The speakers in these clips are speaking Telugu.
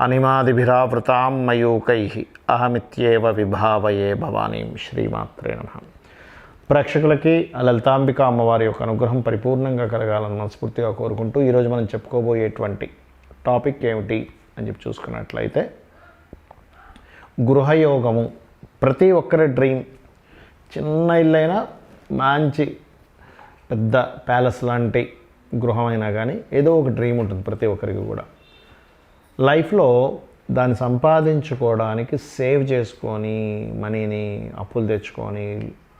అనిమాదిభిరావృతాం మయూకై అహమిత్యేవ విభావయే భవానీ శ్రీమాత్రే నమ. ప్రేక్షకులకి లలితాంబిక అమ్మవారి యొక్క అనుగ్రహం పరిపూర్ణంగా కలగాలని మనస్ఫూర్తిగా కోరుకుంటూ ఈరోజు మనం చెప్పుకోబోయేటువంటి టాపిక్ ఏమిటి అని చెప్పి చూసుకున్నట్లయితే గృహయోగము. ప్రతి ఒక్కరి డ్రీమ్ చిన్న ఇల్లైనా మంచి పెద్ద ప్యాలెస్ లాంటి గృహమైనా కానీ ఏదో ఒక డ్రీమ్ ఉంటుంది ప్రతి ఒక్కరికి కూడా. లైఫ్లో దాన్ని సంపాదించుకోవడానికి సేవ్ చేసుకొని మనీని అప్పులు తెచ్చుకొని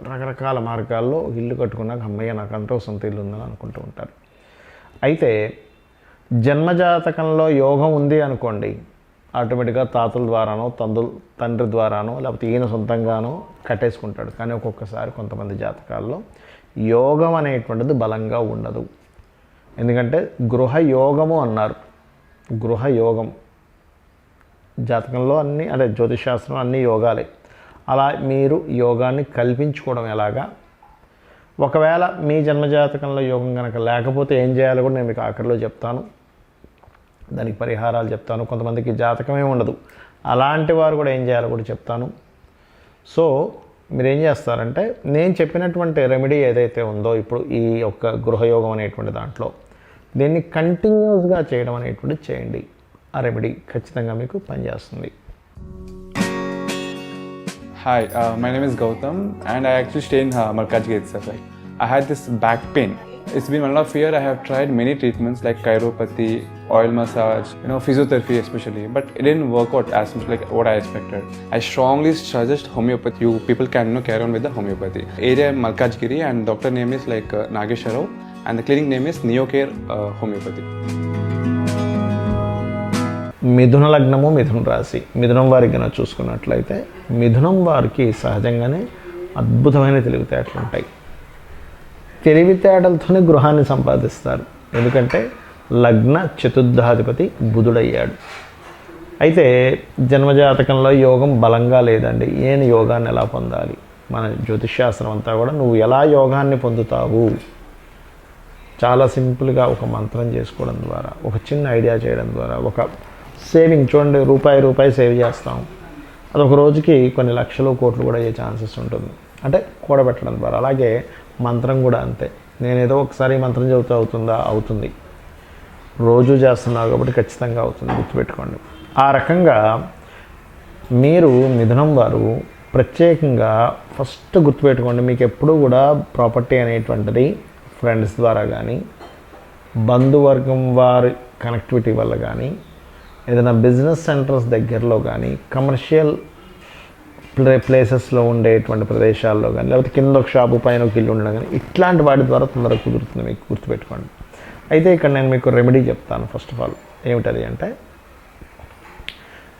రకరకాల మార్గాల్లో ఇల్లు కట్టుకున్నాక అమ్మయ్య నాకు అంతో సొంత ఇల్లు ఉందని అనుకుంటూ ఉంటారు. అయితే జన్మజాతకంలో యోగం ఉంది అనుకోండి ఆటోమేటిక్గా తాతల ద్వారానో తండ్రుల తండ్రి ద్వారానో లేకపోతే ఈయన సొంతంగానో కట్టేసుకుంటాడు. కానీ ఒక్కొక్కసారి కొంతమంది జాతకాల్లో యోగం అనేటువంటిది బలంగా ఉండదు. ఎందుకంటే గృహ యోగము అన్నారు. గృహయోగం. జాతకంలో అన్ని అదే జ్యోతిషాస్త్రం అన్ని యోగాలే. అలా మీరు యోగాన్ని కల్పించుకోవడం ఎలాగా? ఒకవేళ మీ జన్మజాతకంలో యోగం కనుక లేకపోతే ఏం చేయాలో కూడా నేను మీకు ఆఖరిలో చెప్తాను. దానికి పరిహారాలు చెప్తాను. కొంతమందికి జాతకమే ఉండదు. అలాంటి వారు కూడా ఏం చేయాలో కూడా చెప్తాను. సో మీరు ఏం చేస్తారంటే నేను చెప్పినటువంటి రెమెడీ ఏదైతే ఉందో ఇప్పుడు ఈ యొక్క గృహయోగం అనేటువంటి దాంట్లో దీన్ని కంటిన్యూస్గా చేయడం అనేటువంటిది చేయండి. ఆ రెమెడీ ఖచ్చితంగా మీకు పనిచేస్తుంది. Hi my name is Gautam and I actually stay in Markaz gates I had this back pain it's been one of year I have tried many treatments like chiropathy oil massage you know physiotherapy especially but it in work out as much like what I expected I strongly suggest homeopathy you people can no carry on with homeopathy area Malkajgiri and doctor name is like Nageswararao and the clinic name is Neocare homeopathy మిథున లగ్నము మిథున రాశి. మిథునం వారికి కనుక చూసుకున్నట్లయితే మిథునం వారికి సహజంగానే అద్భుతమైన తెలివితేటలు ఉంటాయి. తెలివితేటలతోనే గృహాన్ని సంపాదిస్తారు. ఎందుకంటే లగ్న చతుర్థాధిపతి బుధుడయ్యాడు. అయితే జన్మజాతకంలో యోగం బలంగా లేదండి. నేను యోగాన్ని ఎలా పొందాలి? మన జ్యోతిష్శాస్త్రం అంతా కూడా నువ్వు ఎలా యోగాన్ని పొందుతావు? చాలా సింపుల్గా ఒక మంత్రం చేసుకోవడం ద్వారా ఒక చిన్న ఐడియా చేయడం ద్వారా ఒక సేవింగ్ చూడండి రూపాయి రూపాయి సేవ్ చేస్తాం. అది ఒక రోజుకి కొన్ని లక్షలు కోట్లు కూడా అయ్యే ఛాన్సెస్ ఉంటుంది. అంటే కూడబెట్టడం ద్వారా. అలాగే మంత్రం కూడా అంతే. నేను ఏదో ఒకసారి మంత్రం చెబుతూ అవుతుందా? అవుతుంది. రోజు చేస్తున్నావు కాబట్టి ఖచ్చితంగా అవుతుంది. గుర్తుపెట్టుకోండి. ఆ రకంగా మీరు మిథునం వారు ప్రత్యేకంగా ఫస్ట్ గుర్తుపెట్టుకోండి. మీకు ఎప్పుడూ కూడా ప్రాపర్టీ అనేటువంటిది ఫ్రెండ్స్ ద్వారా కానీ బంధువర్గం వారి కనెక్టివిటీ వల్ల కానీ ఏదైనా బిజినెస్ సెంటర్స్ దగ్గరలో కానీ కమర్షియల్ ప్లే ప్లేసెస్లో ఉండేటువంటి ప్రదేశాల్లో కానీ లేకపోతే కింద ఒక షాపు పైన ఒక ఇల్లు ఉండడం కానీ ఇట్లాంటి వాటి ద్వారా తొందరగా కుదురుతుంది మీకు గుర్తుపెట్టుకోండి. అయితే ఇక్కడ నేను మీకు రెమెడీ చెప్తాను ఫస్ట్ ఆఫ్ ఆల్ ఏమిటది అంటే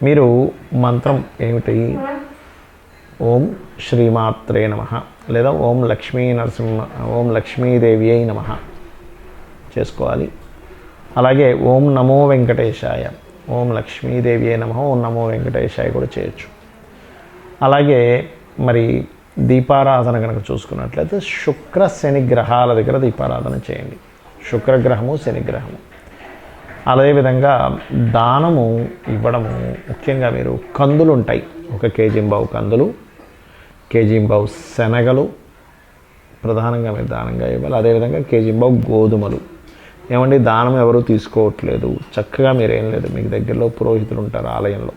మీరు మంత్రం ఏమిటి? ఓం శ్రీమాత్రే నమ. లేదా ఓం లక్ష్మీ నరసింహ ఓం లక్ష్మీదేవి అయి నమ. చేసుకోవాలి. అలాగే ఓం నమో వెంకటేశాయ ఓం లక్ష్మీదేవి అయి నమ ఓం నమో వెంకటేశాయ కూడా చేయొచ్చు. అలాగే మరి దీపారాధన కనుక చూసుకున్నట్లయితే శుక్ర శని గ్రహాల దగ్గర దీపారాధన చేయండి. శుక్రగ్రహము శనిగ్రహము. అదేవిధంగా దానము ఇవ్వడము ముఖ్యంగా మీరు కందులు ఉంటాయి ఒక కేజీ బావు కందులు కేజీ శనగలు ప్రధానంగా మీరు దానంగా ఇవ్వాలి. అదేవిధంగా కేజీ గోధుమలు. ఏమండి దానం ఎవరు తీసుకోవట్లేదు. చక్కగా మీరు ఏం లేదు మీకు దగ్గరలో పురోహితులు ఉంటారు ఆలయంలో.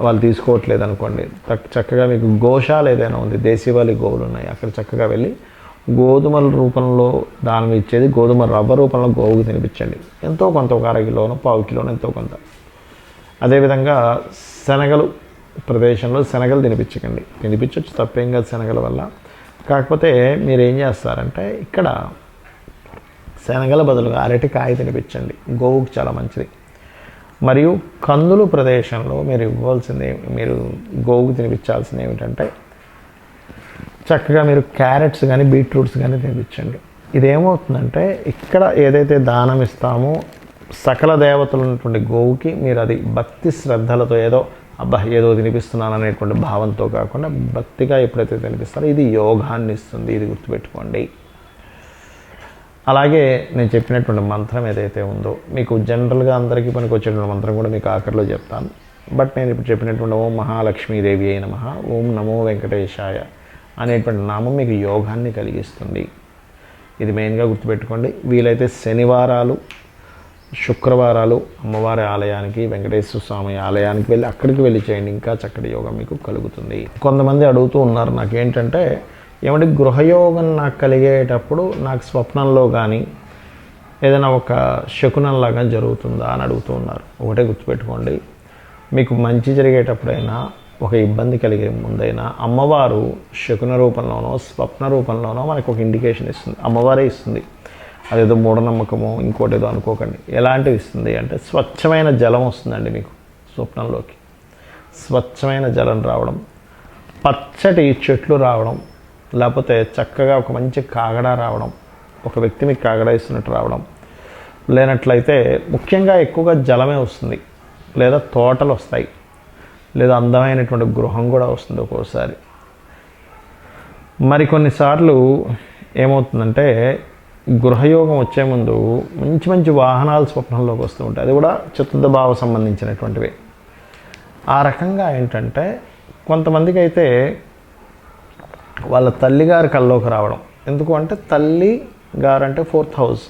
వాళ్ళు తీసుకోవట్లేదు అనుకోండి. తక్- చక్కగా మీకు గోశాల ఏదైనా ఉంది దేశీవాలి గోవులు ఉన్నాయి అక్కడ చక్కగా వెళ్ళి గోధుమల రూపంలో దానం ఇచ్చేది గోధుమ రవ్వ రూపంలో గోవుకు తినిపించండి. ఎంతో కొంత ఒక అర కిలోనో పావు కిలోనో ఎంతో కొంత. అదేవిధంగా శనగలు ప్రదేశంలో శనగలు తినిపించకండి. తినిపించవచ్చు తప్పేం కాదు శనగల వల్ల. కాకపోతే మీరు ఏం చేస్తారంటే ఇక్కడ శనగల బదులుగా అరటికాయ తినిపించండి. గోవుకు చాలా మంచిది. మరియు కందులు ప్రదేశంలో మీరు ఇవ్వాల్సింది మీరు గోవుకు తినిపించాల్సింది ఏమిటంటే చక్కగా మీరు క్యారెట్స్ కానీ బీట్రూట్స్ కానీ తినిపించండి. ఇదేమవుతుందంటే ఇక్కడ ఏదైతే దానం ఇస్తామో సకల దేవతలు ఉన్నటువంటి గోవుకి మీరు అది భక్తి శ్రద్ధలతో ఏదో అబ్బా ఏదో తినిపిస్తున్నాను అనేటువంటి భావంతో కాకుండా భక్తిగా ఎప్పుడైతే తినిపిస్తారో ఇది యోగాన్ని ఇస్తుంది ఇది గుర్తుపెట్టుకోండి. అలాగే నేను చెప్పినటువంటి మంత్రం ఏదైతే ఉందో మీకు జనరల్గా అందరికీ పనికి వచ్చేటువంటి మంత్రం కూడా మీకు ఆఖరిలో చెప్తాను. బట్ నేను ఇప్పుడు చెప్పినటువంటి ఓం మహాలక్ష్మీదేవి అయిన మహా ఓం నమో వెంకటేశాయ అనేటువంటి నామం మీకు యోగాన్ని కలిగిస్తుంది. ఇది మెయిన్గా గుర్తుపెట్టుకోండి. వీలైతే శనివారాలు శుక్రవారాలు అమ్మవారి ఆలయానికి వెంకటేశ్వర స్వామి ఆలయానికి వెళ్ళి అక్కడికి వెళ్ళి చేయండి. ఇంకా చక్కటి యోగం మీకు కలుగుతుంది. కొంతమంది అడుగుతూ ఉన్నారు నాకేంటంటే ఏమంటే గృహయోగం నాకు కలిగేటప్పుడు నాకు స్వప్నంలో కానీ ఏదైనా ఒక శకునంలాగా జరుగుతుందా అని అడుగుతూ ఉన్నారు. ఒకటే గుర్తుపెట్టుకోండి మీకు మంచి జరిగేటప్పుడైనా ఒక ఇబ్బంది కలిగే ముందైనా అమ్మవారు శకున రూపంలోనో స్వప్న రూపంలోనో మనకు ఒక ఇండికేషన్ ఇస్తుంది. అమ్మవారే ఇస్తుంది. అదేదో మూఢనమ్మకమో ఇంకోటి ఏదో అనుకోకండి. ఎలాంటివి ఇస్తుంది అంటే స్వచ్ఛమైన జలం వస్తుందండి మీకు స్వప్నంలోకి. స్వచ్ఛమైన జలం రావడం పచ్చటి చెట్లు రావడం లేకపోతే చక్కగా ఒక మంచి కాగడ రావడం ఒక వ్యక్తి మీకు కాగడ ఇస్తున్నట్టు రావడం లేనట్లయితే ముఖ్యంగా ఎక్కువగా జలమే వస్తుంది. లేదా తోటలు వస్తాయి. లేదా అందమైనటువంటి గృహం కూడా వస్తుంది ఒక్కోసారి. మరికొన్నిసార్లు ఏమవుతుందంటే గృహయోగం వచ్చే ముందు మంచి మంచి వాహనాలు స్వప్నంలోకి వస్తూ ఉంటాయి. అది కూడా చతుర్థ భావ సంబంధించినటువంటివి. ఆ రకంగా ఏంటంటే కొంతమందికి అయితే వాళ్ళ తల్లిగారి కల్లోకి రావడం. ఎందుకు అంటే తల్లి గారు అంటే ఫోర్త్ హౌస్.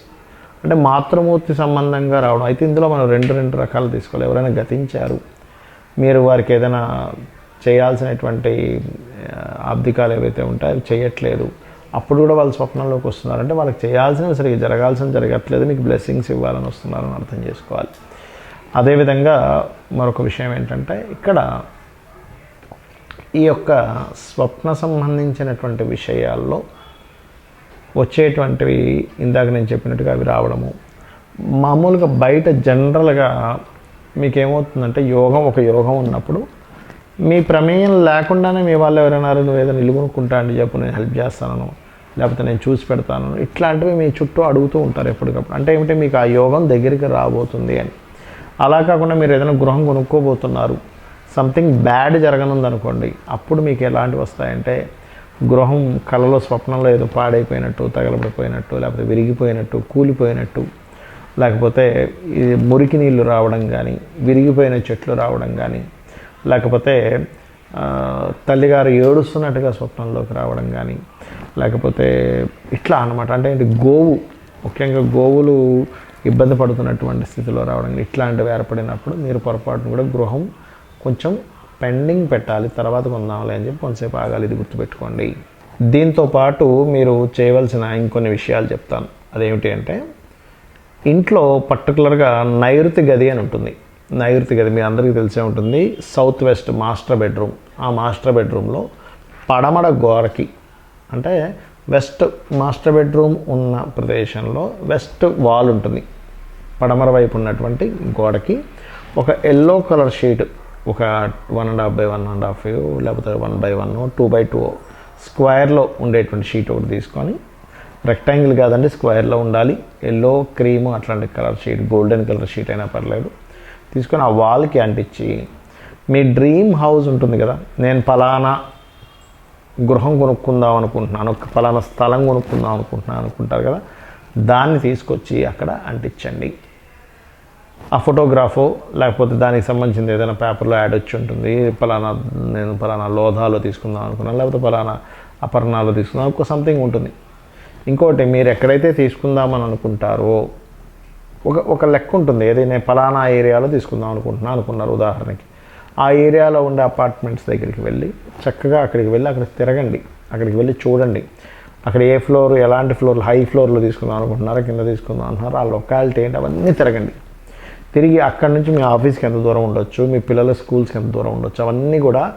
అంటే మాతృమూర్తి సంబంధంగా రావడం. అయితే ఇందులో మనం రెండు రెండు రకాలు తీసుకోవాలి. ఎవరైనా గతించారు మీరు వారికి ఏదైనా చేయాల్సినటువంటి ఆబ్దికాలు ఏవైతే ఉంటాయో అవి చేయట్లేదు. అప్పుడు కూడా వాళ్ళు స్వప్నంలోకి వస్తున్నారు. అంటే వాళ్ళకి చేయాల్సినవి సరిగ్గా జరగాల్సిన జరగట్లేదు. మీకు బ్లెస్సింగ్స్ ఇవ్వాలని వస్తున్నారని అర్థం చేసుకోవాలి. అదేవిధంగా మరొక విషయం ఏంటంటే ఇక్కడ ఈ యొక్క స్వప్న సంబంధించినటువంటి విషయాల్లో వచ్చేటువంటివి ఇందాక నేను చెప్పినట్టుగా అవి రావడము. మామూలుగా బయట జనరల్గా మీకేమవుతుందంటే యోగం ఒక యోగం ఉన్నప్పుడు మీ ప్రమేయం లేకుండానే మీ వాళ్ళు ఎవరైనా నువ్వు ఏదైనా నిలుగునుకుంటా అని చెప్పు నేను హెల్ప్ చేస్తాను లేకపోతే నేను చూసి పెడతాను. ఇట్లాంటివి మీ చుట్టూ అడుగుతూ ఉంటారు ఎప్పటికప్పుడు. అంటే ఏమిటి? మీకు ఆ యోగం దగ్గరికి రాబోతుంది అని. అలా కాకుండా మీరు ఏదైనా గృహం కొనుక్కోబోతున్నారు. సంథింగ్ బ్యాడ్ జరగనుంది అనుకోండి అప్పుడు మీకు ఎలాంటివి వస్తాయంటే గృహం కళలో స్వప్నంలో ఏదో పాడైపోయినట్టు తగలబడిపోయినట్టు లేకపోతే విరిగిపోయినట్టు కూలిపోయినట్టు లేకపోతే ఈ మురికి నీళ్ళు రావడం కానీ విరిగిపోయిన చెట్లు రావడం కానీ లేకపోతే తల్లిగారు ఏడుస్తున్నట్టుగా స్వప్నంలోకి రావడం కానీ లేకపోతే ఇట్లా అనమాట అంటే గోవు. ముఖ్యంగా గోవులు ఇబ్బంది పడుతున్నటువంటి స్థితిలో రావడం. ఇట్లాంటివి ఏర్పడినప్పుడు మీరు పొరపాటును కూడా గృహం కొంచెం పెండింగ్ పెట్టాలి. తర్వాత కొందాంలే అని చెప్పి కొంతసేపు ఆగాలి. ఇది గుర్తుపెట్టుకోండి. దీంతో పాటు మీరు చేయవలసిన ఇంకొన్ని విషయాలు చెప్తాను. అదేమిటి అంటే ఇంట్లో పర్టికులర్గా నైరుతి గది అని ఉంటుంది. నైరుతి గది మీ అందరికీ తెలిసే ఉంటుంది. South west master bedroom. ఆ మాస్టర్ బెడ్రూమ్లో పడమడ గోరకి అంటే వెస్ట్ మాస్టర్ బెడ్రూమ్ ఉన్న ప్రదేశంలో వెస్ట్ వాల్ ఉంటుంది. పడమర వైపు ఉన్నటువంటి గోడకి ఒక ఎల్లో కలర్ షీట్ ఒక one and half by one and half లేకపోతే one by one two by two స్క్వేర్లో ఉండేటువంటి షీట్ ఒకటి తీసుకొని రెక్టాంగిల్ కాదండి స్క్వేర్లో ఉండాలి. ఎల్లో క్రీమ్ అట్లాంటి colour sheet golden colour sheet అయినా పర్లేదు. తీసుకొని ఆ వాల్కి అంటించి మీ డ్రీమ్ హౌస్ ఉంటుంది కదా నేను ఫలానా గృహం కొనుక్కుందాం అనుకుంటున్నాను ఒక ఫలానా స్థలం కొనుక్కుందాం అనుకుంటున్నాను అనుకుంటారు కదా దాన్ని తీసుకొచ్చి అక్కడ అంటించండి. ఆ ఫోటోగ్రాఫో లేకపోతే దానికి సంబంధించింది ఏదైనా పేపర్లో యాడ్ వచ్చి ఉంటుంది ఫలానా నేను ఫలానా లోధాలో తీసుకుందాం అనుకున్నాను లేకపోతే ఫలానా అపర్ణాలో తీసుకుందాం ఒక సంథింగ్ ఉంటుంది. ఇంకోటి మీరు ఎక్కడైతే తీసుకుందామని అనుకుంటారో ఒక ఒక లెక్క ఉంటుంది ఏదైనా ఫలానా ఏరియాలో తీసుకుందాం అనుకుంటున్నాను అనుకున్నారు ఉదాహరణకి. ఆ ఏరియాలో ఉండే అపార్ట్మెంట్స్ దగ్గరికి వెళ్ళి చక్కగా అక్కడికి వెళ్ళి అక్కడ తిరగండి. అక్కడికి వెళ్ళి చూడండి. అక్కడ ఏ ఫ్లోర్ ఎలాంటి ఫ్లోర్ హై ఫ్లోర్లో తీసుకుందాం అనుకుంటున్నారా కింద తీసుకుందాం అంటున్నారు ఆ లొకాలిటీ ఏంటి అవన్నీ తిరగండి. తిరిగి అక్కడి నుంచి మీ ఆఫీస్కి ఎంత దూరం ఉండొచ్చు మీ పిల్లల స్కూల్స్కి ఎంత దూరం ఉండొచ్చు అవన్నీ కూడా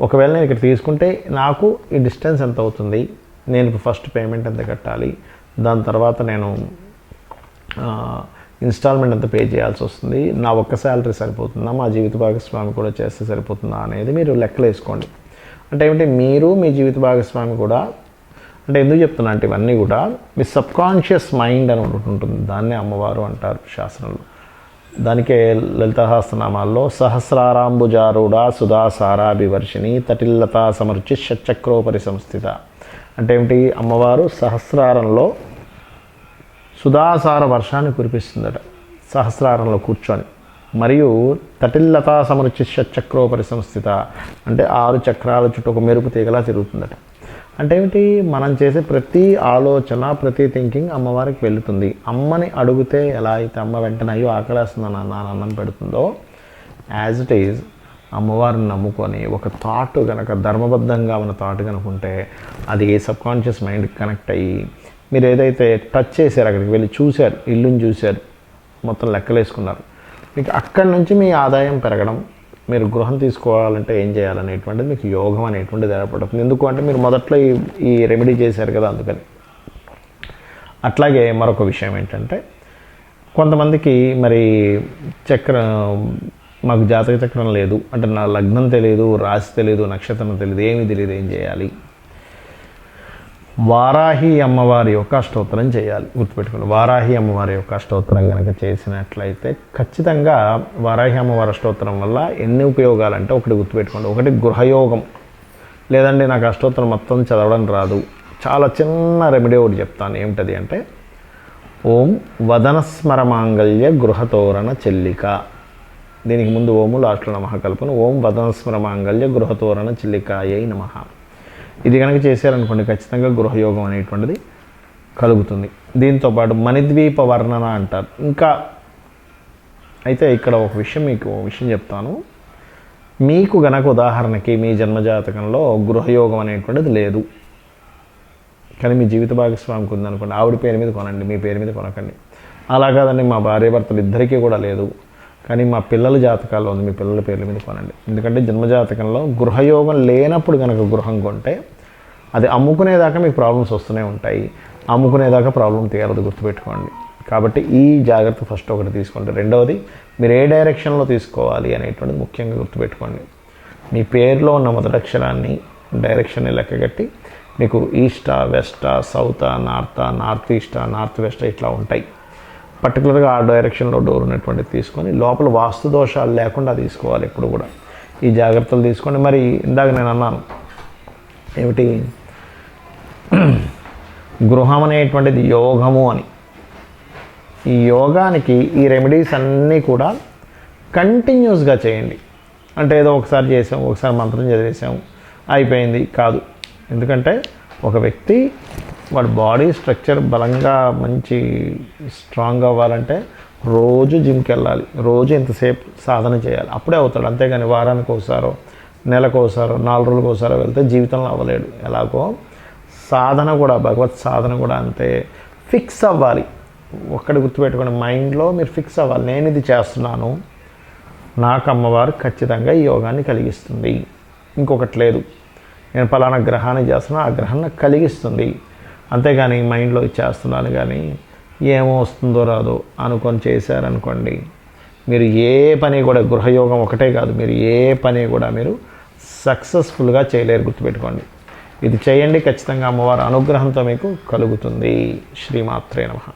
ఒకవేళ నేను ఇక్కడ తీసుకుంటే నాకు ఈ డిస్టెన్స్ ఎంత అవుతుంది నేను ఫస్ట్ పేమెంట్ ఎంత కట్టాలి దాని తర్వాత నేను ఇన్స్టాల్మెంట్ అంతా పే చేయాల్సి వస్తుంది. నా ఒక్క శాలరీ సరిపోతుందా? మా జీవిత భాగస్వామి కూడా చేస్తే సరిపోతుందా అనేది మీరు లెక్కలు వేసుకోండి. అంటే ఏమిటి? మీరు మీ జీవిత భాగస్వామి కూడా అంటే ఎందుకు చెప్తున్నా అంటే ఇవన్నీ కూడా మీ సబ్కాన్షియస్ మైండ్ అని ఒకటి ఉంటుంది. దాన్నే అమ్మవారు అంటారు శాస్త్రంలో. దానికే లలితహాస్త్రనామాల్లో సహస్రారాంబుజారూఢ సుధాసారాభివర్షిణి తటిల్లతా సమర్చి షట్చక్రోపరి సంస్థిత. అంటే ఏమిటి? అమ్మవారు సహస్రారంలో సుధాసార వర్షాన్ని కురిపిస్తుందట. సహస్రారంలో కూర్చొని. మరియు తటిల్లతా సమరుచిష్య చక్రోపరి సంస్థిత. అంటే ఆరు చక్రాల చుట్టూ ఒక మెరుపు తీగలా తిరుగుతుందట. అంటే ఏమిటి? మనం చేసే ప్రతి ఆలోచన ప్రతి థింకింగ్ అమ్మవారికి వెళుతుంది. అమ్మని అడిగితే ఎలా అయితే అమ్మ వెంటనే అయ్యో ఆకలేస్తుందని అన్న అన్నం పెడుతుందో యాజ్ ఇట్ ఈజ్ అమ్మవారిని నమ్ముకొని ఒక థాట్ కనుక ధర్మబద్ధంగా ఉన్న థాట్ కనుక ఉంటే అది ఏ సబ్కాన్షియస్ మైండ్కి కనెక్ట్ అయ్యి మీరు ఏదైతే టచ్ చేశారు అక్కడికి వెళ్ళి చూశారు ఇల్లుని చూశారు మొత్తం లెక్కలేసుకున్నారు. మీకు అక్కడి నుంచి మీ ఆదాయం పెరగడం మీరు గృహం తీసుకోవాలంటే ఏం చేయాలనేటువంటిది మీకు యోగం అనేటువంటిది ఏర్పడుతుంది. ఎందుకు అంటే మీరు మొదట్లో ఈ ఈ రెమెడీ చేశారు కదా అందుకని. అట్లాగే మరొక విషయం ఏంటంటే కొంతమందికి మరి చక్రం మాకు జాతక చక్రం లేదు. అంటే నా లగ్నం తెలియదు రాశి తెలియదు నక్షత్రం తెలియదు ఏమీ తెలియదు ఏం చేయాలి? వారాహి అమ్మవారి యొక్క అష్టోత్తరం చేయాలి. గుర్తుపెట్టుకోండి వారాహి అమ్మవారి యొక్క అష్టోత్తరం కనుక చేసినట్లయితే ఖచ్చితంగా వారాహి అమ్మవారి అష్టోత్తరం వల్ల ఎన్ని ఉపయోగాలు అంటే ఒకటి గుర్తుపెట్టుకోండి. ఒకటి గృహయోగం. లేదండి నాకు అష్టోత్తరం మొత్తం చదవడం రాదు. చాలా చిన్న రెమెడీ ఒకటి చెప్తాను. ఏమిటది అంటే ఓం వదనస్మర మాంగళ్య గృహతోరణ చెల్లిక. దీనికి ముందు ఓము లాస్ట్లో నమః కలుపును ఓం వదనస్మర మాంగళ్య గృహతోరణ చెల్లికాయై నమహ ఇది కనుక చేశారనుకోండి ఖచ్చితంగా గృహయోగం అనేటువంటిది కలుగుతుంది. దీంతోపాటు మణిద్వీప వర్ణన అంటారు. ఇంకా అయితే ఇక్కడ ఒక విషయం మీకు ఒక విషయం చెప్తాను. మీకు గనక ఉదాహరణకి మీ జన్మజాతకంలో గృహయోగం అనేటువంటిది లేదు. కానీ మీ జీవిత భాగస్వామికి ఉందనుకోండి ఆవిడ పేరు మీద కొనండి మీ పేరు మీద కొనకండి. అలా కాదండి మా భార్యాభర్తలు ఇద్దరికీ కూడా లేదు. కానీ మా పిల్లల జాతకాల్లో ఉంది మీ పిల్లల పేర్ల మీద కొనండి. ఎందుకంటే జన్మజాతకంలో గృహయోగం లేనప్పుడు కనుక గృహం కొంటే అది అమ్ముకునేదాకా మీకు ప్రాబ్లమ్స్ వస్తూనే ఉంటాయి. అమ్ముకునేదాకా ప్రాబ్లం తీరదు గుర్తుపెట్టుకోండి. కాబట్టి ఈ జాగ్రత్త ఫస్ట్ ఒకటి తీసుకోండి. రెండవది మీరు ఏ డైరెక్షన్లో తీసుకోవాలి అనేటువంటిది ముఖ్యంగా గుర్తుపెట్టుకోండి. మీ పేరులో ఉన్న మొదటక్షరాన్ని డైరెక్షన్ని లెక్కగట్టి మీకు ఈస్టా వెస్టా సౌతా నార్తా నార్త్ ఈస్టా నార్త్ వెస్టా ఇట్లా ఉంటాయి. పర్టికులర్గా ఆ డైరెక్షన్లో డోర్ ఉన్నటువంటి తీసుకొని లోపల వాస్తు దోషాలు లేకుండా తీసుకోవాలి ఎప్పుడు కూడా. ఈ జాగ్రత్తలు తీసుకోండి. మరి ఇందాక నేను అన్నాను ఏమిటి? గృహం అనేటువంటిది యోగము అని. ఈ యోగానికి ఈ రెమెడీస్ అన్నీ కూడా కంటిన్యూస్గా చేయండి. అంటే ఏదో ఒకసారి చేసాం ఒకసారి మంత్రం చదివేసాము అయిపోయింది కాదు. ఎందుకంటే ఒక వ్యక్తి వాడి బాడీ స్ట్రక్చర్ బలంగా మంచి స్ట్రాంగ్ అవ్వాలంటే రోజు జిమ్కి వెళ్ళాలి. రోజు ఇంతసేపు సాధన చేయాలి. అప్పుడే అవుతాడు. అంతేగాని వారానికి ఒకసారో నెలకు ఒకసారో నాలుగు రోజులకు ఒకసారో వెళ్తే జీవితంలో అవ్వలేడు. ఎలాగో సాధన కూడా భగవత్ సాధన కూడా అంతే. ఫిక్స్ అవ్వాలి. ఒక్కడి గుర్తుపెట్టుకోండి. మైండ్లో మీరు ఫిక్స్ అవ్వాలి. నేను ఇది చేస్తున్నాను. నాకు అమ్మవారు ఖచ్చితంగా ఈ యోగాన్ని కలిగిస్తుంది. ఇంకొకటి లేదు. నేను పలానా గ్రహాన్ని చేస్తున్నా ఆ గ్రహం నాకు కలిగిస్తుంది. అంతేగాని మైండ్లో చేస్తున్నాను కానీ ఏమో వస్తుందో రాదో అనుకొని చేశారనుకోండి మీరు ఏ పని కూడా గృహయోగం ఒకటే కాదు మీరు ఏ పని కూడా మీరు సక్సెస్ఫుల్గా చేయలేరు గుర్తుపెట్టుకోండి. ఇది చేయండి ఖచ్చితంగా అమ్మవారి అనుగ్రహంతో మీకు కలుగుతుంది. శ్రీమాత్రే నమ.